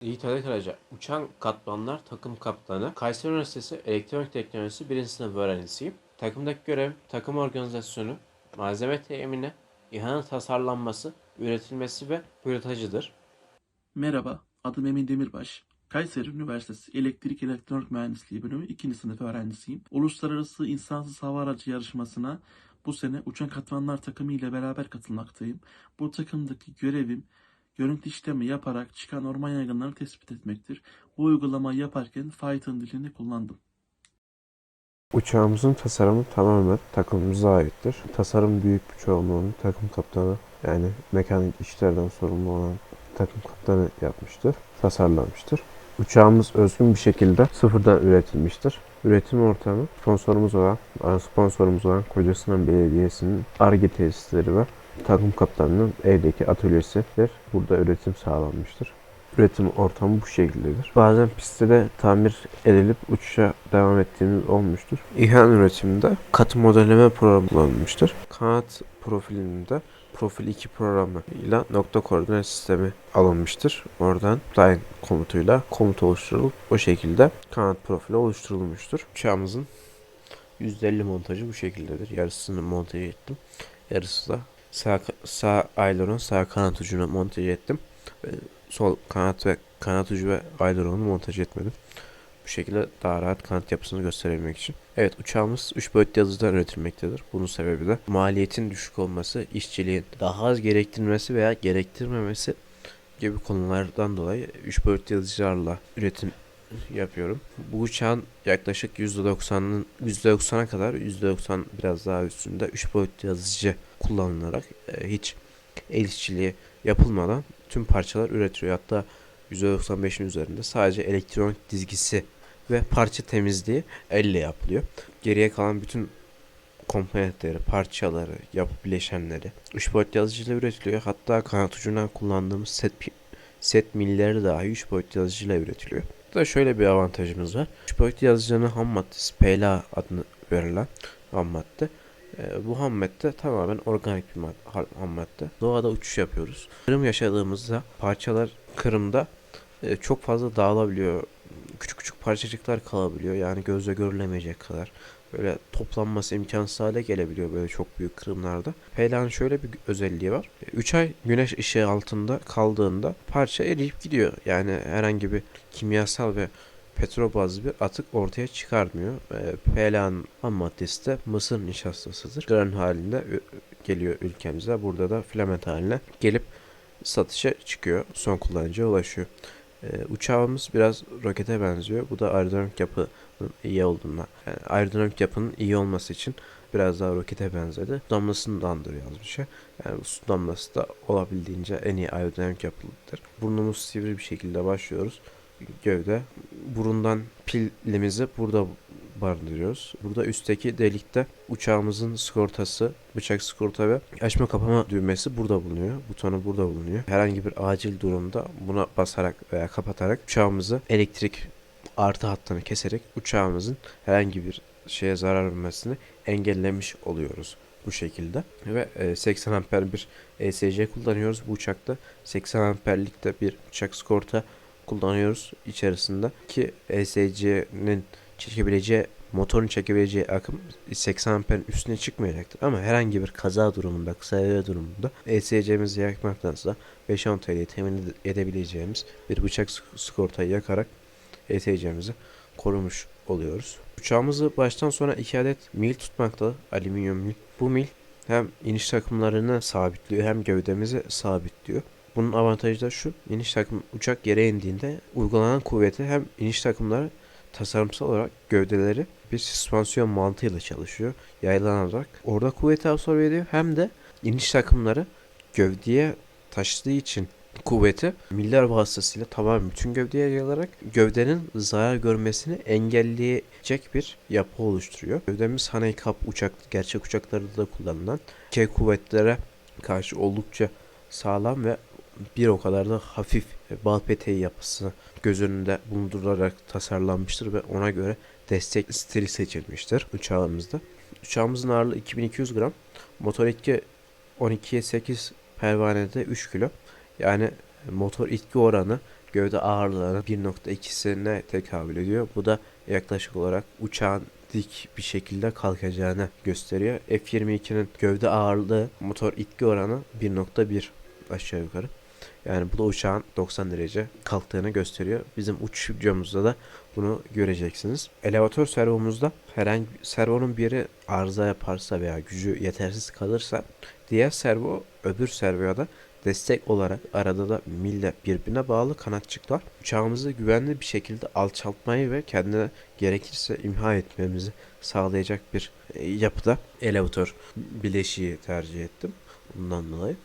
Yiğit Karaca, Uçan Katmanlar Takım Kaptanı, Kayseri Üniversitesi Elektronik Teknolojisi 1. sınıf öğrencisiyim. Takımdaki görev, takım organizasyonu, malzeme temini, İHA'nın tasarlanması, üretilmesi ve pilotajıdır. Merhaba, adım Emin Demirbaş. Kayseri Üniversitesi Elektrik Elektronik Mühendisliği bölümü 2. sınıf öğrencisiyim. Uluslararası İnsansız Hava Aracı yarışmasına bu sene Uçan Katmanlar takımı ile beraber katılmaktayım. Bu takımdaki görevim görüntü işlemi yaparak çıkan orman yangınlarını tespit etmektir. Bu uygulamayı yaparken Python dilini kullandım. Uçağımızın tasarımı tamamen takımımıza aittir. Tasarım büyük bir çoğunluğunu takım kaptanı yani mekanik işlerden sorumlu olan takım kaptanı yapmıştır, tasarlamıştır. Uçağımız özgün bir şekilde sıfırdan üretilmiştir. Üretim ortamı sponsorumuz olan, sponsorumuz olan Kocasinan Belediyesi'nin ARGE tesisleri ve takım kaptanının evdeki atölyesidir. Burada üretim sağlanmıştır. Üretim ortamı bu şekildedir. Bazen pistte de tamir edilip uçuşa devam ettiğimiz olmuştur. İHA'nın üretiminde katı modelleme programı kullanılmıştır. Kanat profilinde Profil 2 programı ile nokta koordinat sistemi alınmıştır. Oradan line komutuyla komut oluşturulup o şekilde kanat profili oluşturulmuştur. Uçağımızın %50 montajı bu şekildedir. Yarısını montaj ettim. Yarısı da sağ, sağ aileron sağ kanat ucuna montaj ettim. Sol kanat ve kanat ucu ve aileronu montaj etmedim. Bu şekilde daha rahat kanat yapısını gösterebilmek için. Evet uçağımız 3 boyutlu yazıcıdan üretilmektedir. Bunun sebebi de maliyetin düşük olması, işçiliğin daha az gerektirmesi veya gerektirmemesi gibi konulardan dolayı 3 boyutlu yazıcılarla üretim yapıyorum. Bu uçağın yaklaşık %90'ın %90'a kadar %90 biraz daha üstünde 3 boyutlu yazıcı kullanılarak e, hiç el işçiliği yapılmadan tüm parçalar üretiliyor. Hatta %95'in üzerinde sadece elektronik dizgisi ve parça temizliği elle yapılıyor. Geriye kalan bütün komponentleri, parçaları, yapı bileşenleri 3 boyutlu yazıcıyla üretiliyor. Hatta kanat ucundan kullandığımız set set milleri dahi 3 boyutlu yazıcıyla üretiliyor. Burada şöyle bir avantajımız var. 3 boyutlu yazıcının ham maddesi PLA adını verilen ham madde. Ee, bu ham madde tamamen organik bir mad- ha- ham madde. Doğada uçuş yapıyoruz. Kırım yaşadığımızda parçalar kırımda e, çok fazla dağılabiliyor. Küçük küçük parçacıklar kalabiliyor. Yani gözle görülemeyecek kadar. Böyle toplanması imkansız hale gelebiliyor böyle çok büyük kırımlarda. PLA'nın şöyle bir özelliği var. 3 ay güneş ışığı altında kaldığında parça eriyip gidiyor. Yani herhangi bir kimyasal ve petrol bir atık ortaya çıkarmıyor. E, PLA'nın ham maddesi de mısır nişastasıdır. Granül halinde geliyor ülkemize. Burada da filament haline gelip satışa çıkıyor. Son kullanıcıya ulaşıyor. Ee, uçağımız biraz rokete benziyor. Bu da aerodinamik yapının iyi olduğundan. Yani aerodinamik yapının iyi olması için biraz daha rokete benzedi. Su damlasını da andırıyor şey. Yani su damlası da olabildiğince en iyi aerodinamik yapılıdır. Burnumuz sivri bir şekilde başlıyoruz. Gövde. Burundan pilimizi burada barındırıyoruz. Burada üstteki delikte uçağımızın sigortası, bıçak sigorta ve açma kapama düğmesi burada bulunuyor. Butonu burada bulunuyor. Herhangi bir acil durumda buna basarak veya kapatarak uçağımızı elektrik artı hattını keserek uçağımızın herhangi bir şeye zarar vermesini engellemiş oluyoruz bu şekilde. Ve e, 80 amper bir ESC kullanıyoruz bu uçakta. 80 amperlikte bir uçak sigorta kullanıyoruz içerisinde ki ESC'nin çekebileceği motorun çekebileceği akım 80 amperin üstüne çıkmayacaktır. Ama herhangi bir kaza durumunda, kısa devre durumunda ESC'mizi yakmaktansa 5-10 TL'ye temin edebileceğimiz bir bıçak sigortayı yakarak ESC'mizi korumuş oluyoruz. Uçağımızı baştan sona 2 adet mil tutmakta, alüminyum mil. Bu mil hem iniş takımlarını sabitliyor hem gövdemizi sabitliyor. Bunun avantajı da şu. iniş takım uçak yere indiğinde uygulanan kuvveti hem iniş takımları tasarımsal olarak gövdeleri bir süspansiyon mantığıyla çalışıyor. Yaylanarak orada kuvveti absorbe ediyor. Hem de iniş takımları gövdeye taşıdığı için kuvveti miller vasıtasıyla tamamen bütün gövdeye yayılarak gövdenin zarar görmesini engelleyecek bir yapı oluşturuyor. Gövdemiz handicap uçak, gerçek uçaklarda da kullanılan K kuvvetlere karşı oldukça sağlam ve bir o kadar da hafif bal peteği yapısı göz önünde bulundurularak tasarlanmıştır ve ona göre destek stili seçilmiştir uçağımızda. Uçağımızın ağırlığı 2200 gram. Motor etki 12'ye 8 pervanede 3 kilo. Yani motor itki oranı gövde ağırlığının 1.2'sine tekabül ediyor. Bu da yaklaşık olarak uçağın dik bir şekilde kalkacağını gösteriyor. F-22'nin gövde ağırlığı motor itki oranı 1.1 aşağı yukarı. Yani bu da uçağın 90 derece kalktığını gösteriyor. Bizim uçuş videomuzda da bunu göreceksiniz. Elevatör servomuzda herhangi servonun bir yeri arıza yaparsa veya gücü yetersiz kalırsa diğer servo öbür servoya da destek olarak arada da mille birbirine bağlı kanatçıklar uçağımızı güvenli bir şekilde alçaltmayı ve kendine gerekirse imha etmemizi sağlayacak bir e, yapıda elevatör bileşiği tercih ettim. Bundan dolayı.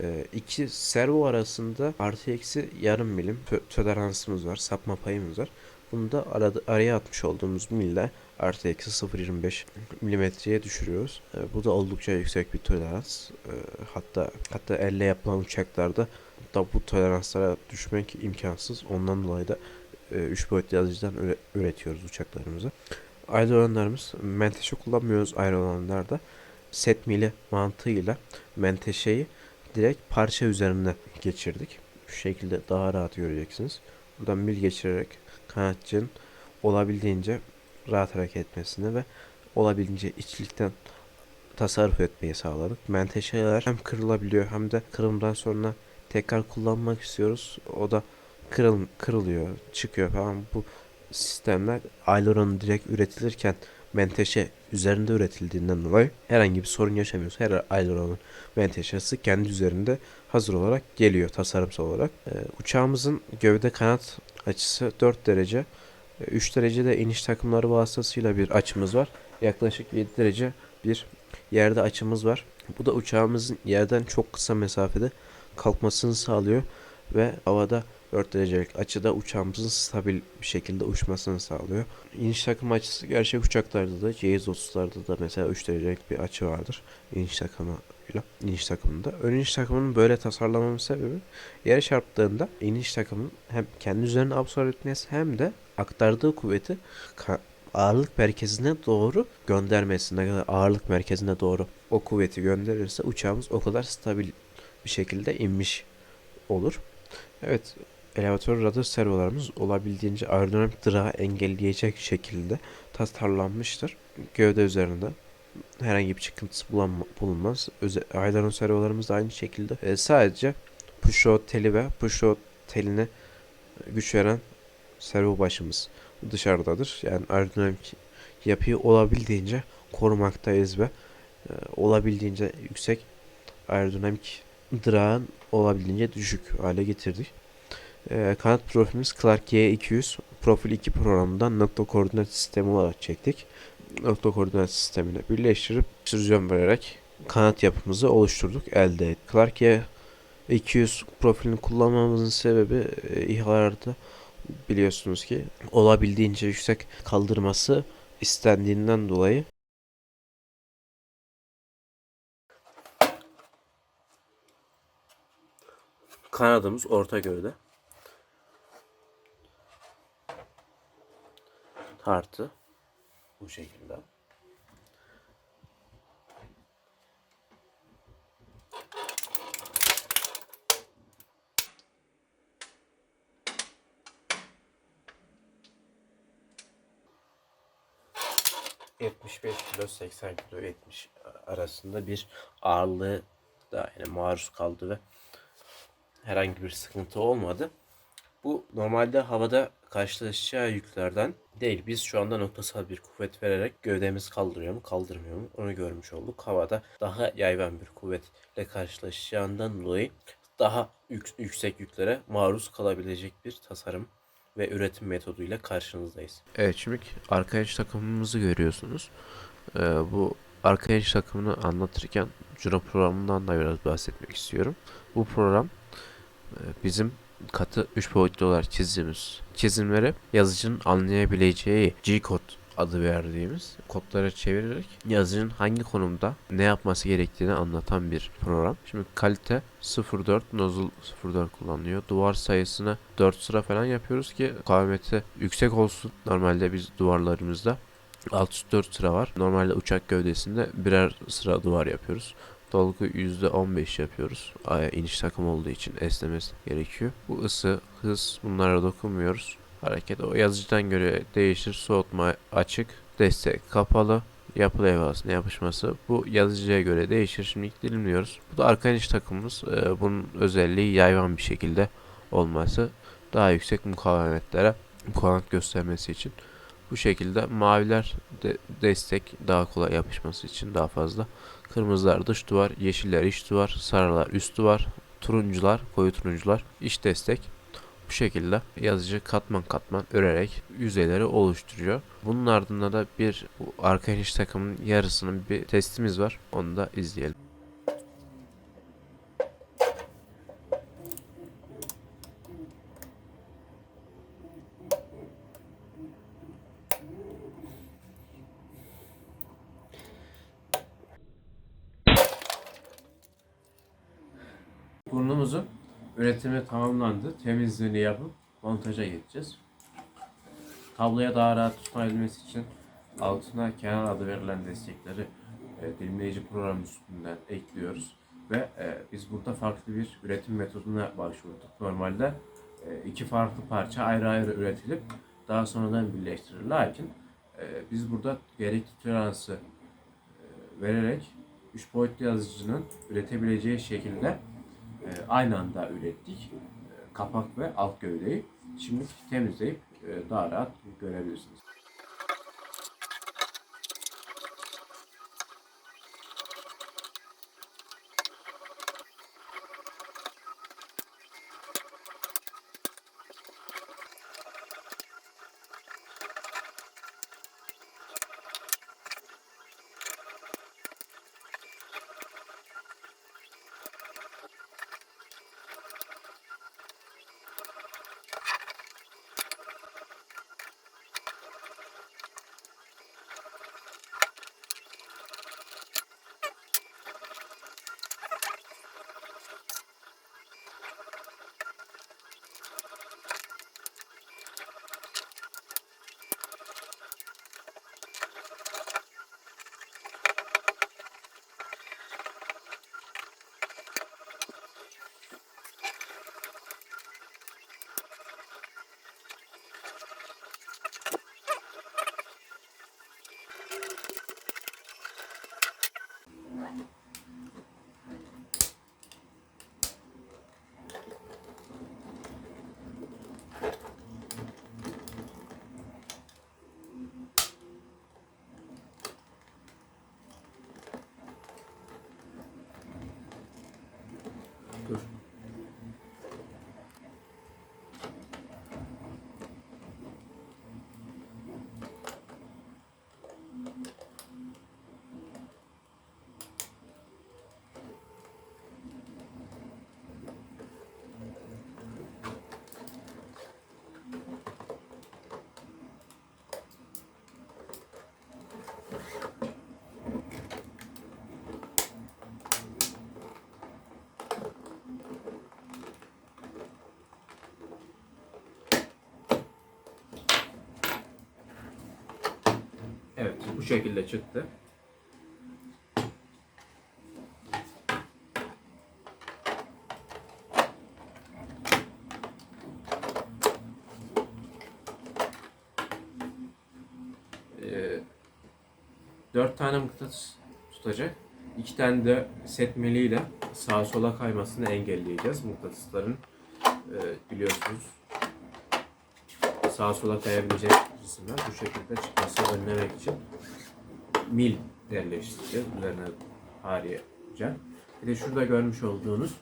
E, iki servo arasında artı eksi yarım milim toleransımız var, sapma payımız var. Bunu da arada, araya atmış olduğumuz mille artı eksi 0.25 milimetreye düşürüyoruz. E, bu da oldukça yüksek bir tolerans. E, hatta hatta elle yapılan uçaklarda da bu toleranslara düşmek imkansız. Ondan dolayı da 3 boyutlu yazıcıdan üre- üretiyoruz uçaklarımızı. Aileronlarımız menteşe kullanmıyoruz aileronlarda. Set mili mantığıyla menteşeyi direkt parça üzerine geçirdik. Şu şekilde daha rahat göreceksiniz. Buradan mil geçirerek kanatçının olabildiğince rahat hareket etmesini ve olabildiğince içlikten tasarruf etmeyi sağladık. Menteşeler hem kırılabiliyor hem de kırımdan sonra tekrar kullanmak istiyoruz. O da kırıl, kırılıyor, çıkıyor falan. Bu sistemler aileron direkt üretilirken menteşe üzerinde üretildiğinden dolayı herhangi bir sorun yaşamıyoruz. Her aileronun menteşesi kendi üzerinde hazır olarak geliyor tasarımsal olarak. Ee, uçağımızın gövde kanat açısı 4 derece. 3 derecede iniş takımları vasıtasıyla bir açımız var. Yaklaşık 7 derece bir yerde açımız var. Bu da uçağımızın yerden çok kısa mesafede kalkmasını sağlıyor ve havada 4 derecelik açıda uçağımızın stabil bir şekilde uçmasını sağlıyor. İniş takım açısı gerçek uçaklarda da C-130'larda da mesela 3 derecelik bir açı vardır. İniş takımıyla iniş takımında. Ön iniş takımının böyle tasarlamamın sebebi yere çarptığında iniş takımın hem kendi üzerine absorbe etmesi hem de aktardığı kuvveti ağırlık merkezine doğru göndermesi. Ne kadar ağırlık merkezine doğru o kuvveti gönderirse uçağımız o kadar stabil bir şekilde inmiş olur. Evet, elevatör radar servolarımız olabildiğince aerodinamik dırağı engelleyecek şekilde tasarlanmıştır. Gövde üzerinde herhangi bir çıkıntısı bulunmaz. Öze, Aydaron servolarımız da aynı şekilde. E, sadece pushrod teli ve pushrod teline güç veren servo başımız dışarıdadır. Yani aerodinamik yapıyı olabildiğince korumaktayız ve e, olabildiğince yüksek aerodinamik drağın olabildiğince düşük hale getirdik. E, kanat profilimiz Clark Y200 Profil 2 programından nokta koordinat sistemi olarak çektik. Nokta koordinat sistemine birleştirip süzyon vererek kanat yapımızı oluşturduk, elde ettik. Clark Y200 profilini kullanmamızın sebebi e, İHA'larda biliyorsunuz ki olabildiğince yüksek kaldırması istendiğinden dolayı kanadımız orta gövde. Tartı bu şekilde. ...75 kilo 80 kilo 70 arasında bir ağırlığı da yani maruz kaldı ve herhangi bir sıkıntı olmadı. Bu normalde havada karşılaşacağı yüklerden değil. Biz şu anda noktasal bir kuvvet vererek gövdemiz kaldırıyor mu kaldırmıyor mu onu görmüş olduk. Havada daha yayvan bir kuvvetle karşılaşacağından dolayı daha yük- yüksek yüklere maruz kalabilecek bir tasarım ve üretim metoduyla karşınızdayız. Evet şimdi arka inç takımımızı görüyorsunuz. Ee, bu arka inç takımını anlatırken Juno programından da biraz bahsetmek istiyorum. Bu program e, bizim katı 3 boyutlu olarak çizdiğimiz çizimleri yazıcının anlayabileceği G-kod adı verdiğimiz kodları çevirerek yazıcının hangi konumda ne yapması gerektiğini anlatan bir program. Şimdi kalite 04 nozzle 04 kullanılıyor. Duvar sayısını 4 sıra falan yapıyoruz ki kavameti yüksek olsun. Normalde biz duvarlarımızda 64 sıra var. Normalde uçak gövdesinde birer sıra duvar yapıyoruz. dolgu %15 yapıyoruz. Aya iniş takım olduğu için esnemesi gerekiyor. Bu ısı, hız bunlara dokunmuyoruz. Hareket o yazıcıdan göre değişir. Soğutma açık, destek kapalı. Yapı levhasına yapışması bu yazıcıya göre değişir. Şimdi dilimliyoruz. Bu da arka iniş takımımız. Ee, bunun özelliği yayvan bir şekilde olması. Daha yüksek mukavemetlere mukavemet göstermesi için. Bu şekilde maviler de destek daha kolay yapışması için daha fazla. Kırmızılar dış duvar, yeşiller iç duvar, sarılar üst duvar, turuncular, koyu turuncular iç destek. Bu şekilde yazıcı katman katman örerek yüzeyleri oluşturuyor. Bunun ardında da bir arka iniş takımının yarısının bir testimiz var. Onu da izleyelim. Burnumuzun üretimi tamamlandı. Temizliğini yapıp montaja geçeceğiz. Tabloya daha rahat tutabilmesi için altına kenar adı verilen destekleri e, dilimleyici program üstünden ekliyoruz. Ve e, biz burada farklı bir üretim metoduna başvurduk. Normalde e, iki farklı parça ayrı ayrı üretilip daha sonradan birleştirilir. Lakin e, biz burada gerekli toleransı e, vererek 3 boyutlu yazıcının üretebileceği şekilde e, aynı anda ürettik. E, kapak ve alt gövdeyi. Şimdi temizleyip e, daha rahat görebilirsiniz. Bu şekilde çıktı. Ee, dört tane mıknatıs tutacak. İki tane de setmeliyle sağa sola kaymasını engelleyeceğiz mıknatısların. Ee, biliyorsunuz sağa sola kayabilecek cisimler bu şekilde çıkmasını önlemek için mil yerleştireceğiz üzerine haricen. Bir de şurada görmüş olduğunuz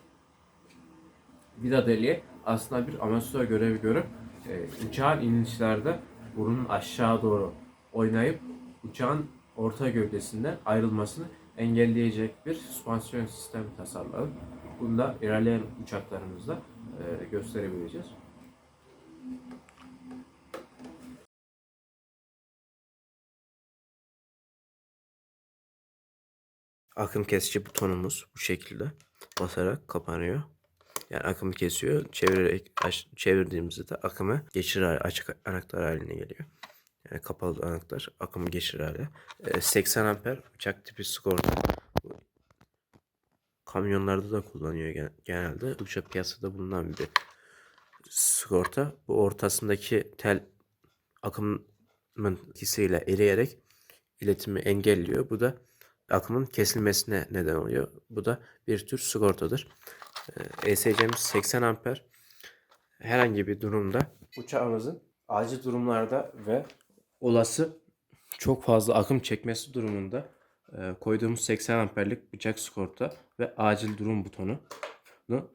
vida deliği aslında bir amatör görevi görüp e, uçağın inişlerde burunun aşağı doğru oynayıp uçağın orta gövdesinden ayrılmasını engelleyecek bir süspansiyon sistemi tasarladık. Bunu da ilerleyen uçaklarımızda e, gösterebileceğiz. Akım kesici butonumuz bu şekilde basarak kapanıyor. Yani akımı kesiyor. Çevirerek çevirdiğimizde de akımı geçirir açık anahtar haline geliyor. Yani kapalı anahtar akımı geçirir hale. Ee, 80 amper uçak tipi skorda. kamyonlarda da kullanıyor gen- genelde. Oldukça piyasada bulunan bir sigorta. Bu ortasındaki tel akımın ikisiyle eriyerek iletimi engelliyor. Bu da akımın kesilmesine neden oluyor. Bu da bir tür sigortadır. Ee, ESC'miz 80 amper. Herhangi bir durumda uçağımızın acil durumlarda ve olası çok fazla akım çekmesi durumunda e, koyduğumuz 80 amperlik bıçak sigorta ve acil durum butonu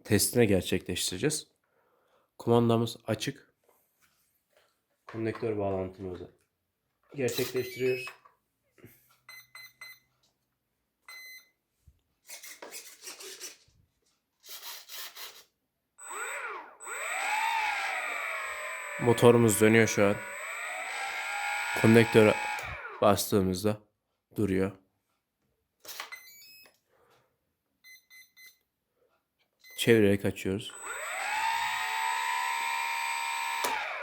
testine gerçekleştireceğiz. Kumandamız açık. Konnektör bağlantımızı gerçekleştiriyoruz. Motorumuz dönüyor şu an. Konnektöre bastığımızda duruyor. Çevirerek açıyoruz.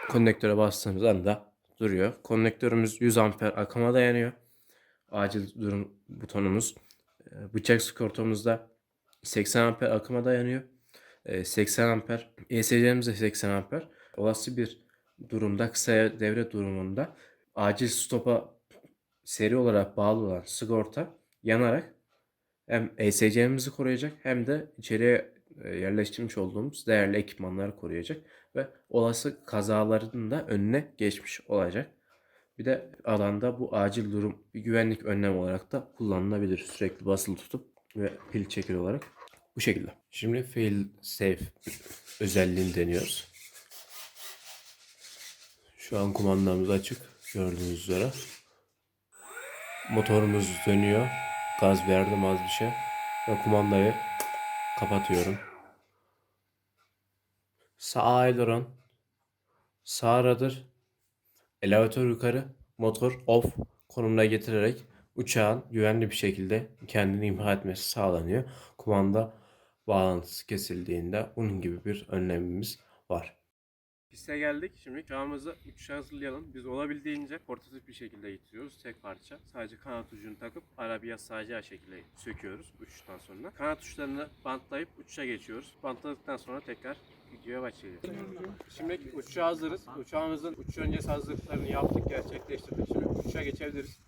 Konnektöre bastığımız anda duruyor. Konnektörümüz 100 amper akıma dayanıyor. Acil durum butonumuz. e, Bıçak sigortamızda 80 amper akıma dayanıyor. E, 80 amper. ESC'miz de 80 amper. Olası bir durumda kısa devre durumunda acil stopa seri olarak bağlı olan sigorta yanarak hem ESC'mizi koruyacak hem de içeriye e, yerleştirmiş olduğumuz değerli ekipmanları koruyacak ve olası kazaların da önüne geçmiş olacak. Bir de alanda bu acil durum bir güvenlik önlemi olarak da kullanılabilir. Sürekli basılı tutup ve pil çekir olarak bu şekilde. Şimdi fail safe özelliğini deniyoruz. Şu an kumandamız açık gördüğünüz üzere. Motorumuz dönüyor. Gaz verdim az bir şey. Ve kumandayı kapatıyorum. Sağ aileron. Sağ radır. Elevatör yukarı. Motor off konumuna getirerek uçağın güvenli bir şekilde kendini imha etmesi sağlanıyor. Kumanda bağlantısı kesildiğinde bunun gibi bir önlemimiz var. Piste geldik. Şimdi uçağımızı uçuşa hazırlayalım. Biz olabildiğince portatif bir şekilde getiriyoruz. Tek parça. Sadece kanat ucunu takıp arabaya sağacağı şekilde söküyoruz uçuştan sonra. Kanat uçlarını bantlayıp uçuşa geçiyoruz. Bantladıktan sonra tekrar videoya başlayacağız. Şimdi uçuşa hazırız. Uçağımızın uçuş öncesi hazırlıklarını yaptık, gerçekleştirdik. Şimdi uçuşa geçebiliriz.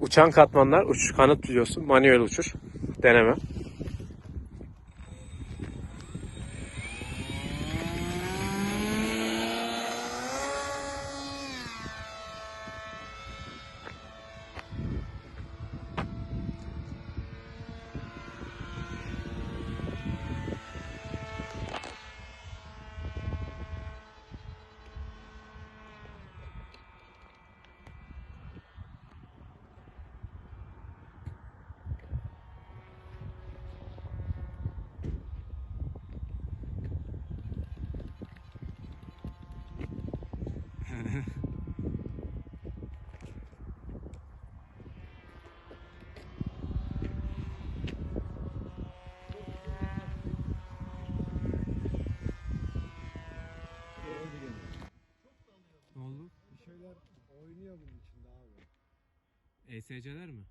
Uçan katmanlar uçuş kanıt videosu, manuel uçuş, deneme. Ne oldu? Bir şeyler oynuyor bunun içinde abi. ESC'ler mi?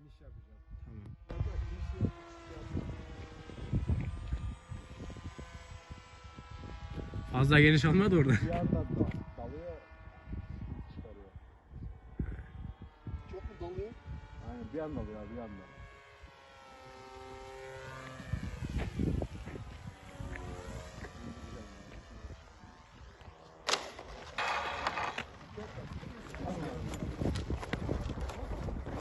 İniş yapacağız. Tamam. Arkadaş iniş yok. Fazla geniş olmadı orada. Bir yandan da dalıyor. Çıkarıyor. Çok mu dalıyor? Aynen bir yandan dalıyor bir yandan.